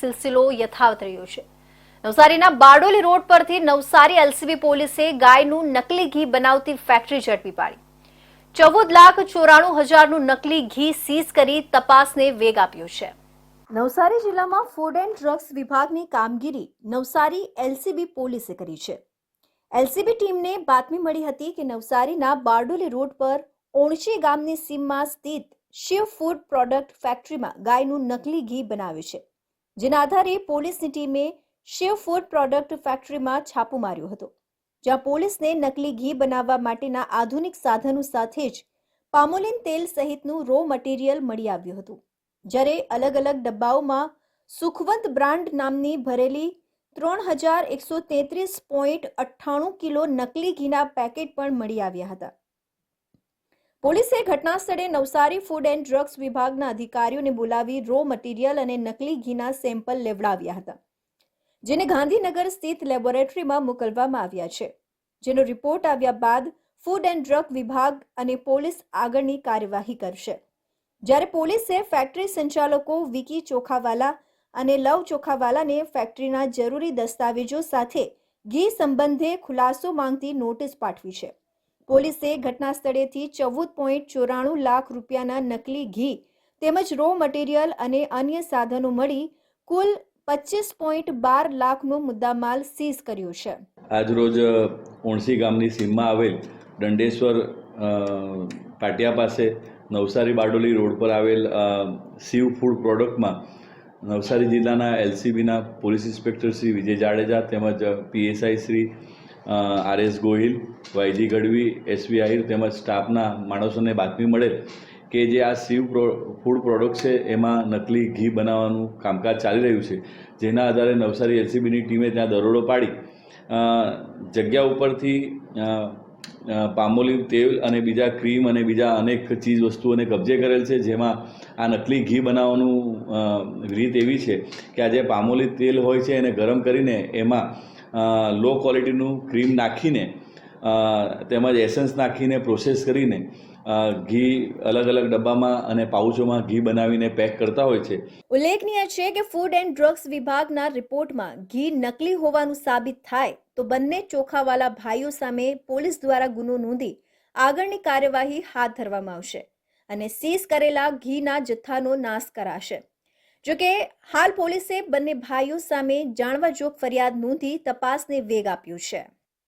સિલસિલો યથાવત રહ્યો છે. નવસારીના બારડોલી રોડ પરથી નવસારી એલસીબી પોલીસે ગાયનું નકલી ઘી બનાવતી ફેક્ટરી ઝડપી પાડી. ચૌદ લાખ ચોરાણું હજારનું નકલી ઘી સીઝ કરી તપાસને વેગ આપ્યો છે. નવસારી જિલ્લામાં ફૂડ એન્ડ ડ્રગ્સ વિભાગની કામગીરી નવસારી એલસીબી પોલીસે કરી છે. એલસીબી ટીમને બાતમી મળી હતી કે નવસારીના બારડોલી રોડ પર ઓણચી ગામની સીમમાં સ્થિત શિવ ફૂડ પ્રોડક્ટ ફેક્ટરીમાં ગાયનું નકલી ઘી બનાવે છે. જેના આધારે પોલીસની ટીમે શિવ ફૂડ પ્રોડક્ટ ફેક્ટરીમાં છાપો માર્યો હતો, જ્યાં પોલીસને નકલી ઘી બનાવવા માટેના આધુનિક સાધનો સાથે જ પામોલિન તેલ સહિતનું રો મટીરિયલ મળી આવ્યું હતું. જ્યારે અલગ અલગ ડબ્બાઓમાં સુખવંત બ્રાન્ડ નામની ભરેલી ત્રણ હજાર એકસો તેત્રીસ પોઈન્ટ અઠ્ઠાણું કિલો નકલી ઘીના પેકેટ પણ મળી આવ્યા હતા. પોલીસે ઘટના સ્થળે નવસારી ફૂડ એન્ડ ડ્રગ્સ વિભાગના અધિકારીઓને બોલાવી રો મટીરિયલ અને નકલી ઘીના સેમ્પલ લેવડાવ્યા હતા, જેને ગાંધીનગર સ્થિત લેબોરેટરીમાં મોકલવામાં આવ્યા છે. જેનો રિપોર્ટ આવ્યા બાદ ફૂડ એન્ડ ડ્રગ વિભાગ અને પોલીસ આગળની કાર્યવાહી કરશે. જ્યારે પોલીસે ફેક્ટરી સંચાલકો વિકી ચોખાવાલા અને લવ ચોખાવાલાને ફેક્ટરીના જરૂરી દસ્તાવેજો સાથે ઘી સંબંધે ખુલાસો માંગતી નોટિસ પાઠવી છે. પોલીસે ઘટના સ્થળેથી ચૌદ પોઈન્ટ ચોરાણું લાખ રૂપિયાના નકલી ઘી તેમજ રો મટીરિયલ અને અન્ય સાધનો મળી કુલ પચીસ પોઈન્ટ બાર લાખનો મુદ્દામાલ સીઝ કર્યો છે. આજરોજ ઓણસી ગામની સીમમાં આવેલ દંડેશ્વર પાટિયા પાસે નવસારી બારડોલી રોડ પર આવેલ સીવ ફૂડ પ્રોડક્ટમાં નવસારી જિલ્લાના એલસીબીના પોલીસ ઇન્સ્પેક્ટર શ્રી વિજય જાડેજા તેમજ PSI Shri R S Gohil YG Gadhvi SV Ahir તેમજ સ્ટાફના માણસોને બાતમી મળેલ કે જે આ શિવ ફૂડ પ્રોડક્ટ છે એમાં નકલી ઘી બનાવવાનું કામકાજ ચાલી રહ્યું છે. જેના આધારે નવસારી એલસીબીની ટીમે ત્યાં દરોડો પાડી. જગ્યા ઉપરથી અ, તેલ અને બીજા ક્રીમ અને બીજા અનેક ચીજ વસ્તુઓને કબજે કરેલ છે. જેમાં આ નકલી ઘી બનાવવાનું રીત એવી છે કે આ જે પામોલી તેલ હોય છે એને ગરમ કરીને એમાં લો ક્વોલિટીનું ક્રીમ નાખીને તેમજ એસન્સ નાખીને પ્રોસેસ કરીને ઘી અલગ અલગ ડબ્બામાં અને પાઉચોમાં ઘી બનાવીને પેક કરતા હોય છે. ઉલ્લેખનીય છે કે ફૂડ એન્ડ ડ્રગ્સ વિભાગના રિપોર્ટમાં ઘી નકલી હોવાનું સાબિત થાય તો બંને ચોખાવાલા ભાઈઓ સામે પોલીસ દ્વારા ગુનો નોંધી આગળની કાર્યવાહી હાથ ધરવામાં આવશે અને સીઝ કરેલા ઘીના જથ્થાનો નાશ કરાશે. જોકે હાલ પોલીસે બંને ભાઈઓ સામે જાણવા જોગ ફરિયાદ નોંધી તપાસને વેગ આપ્યો છે.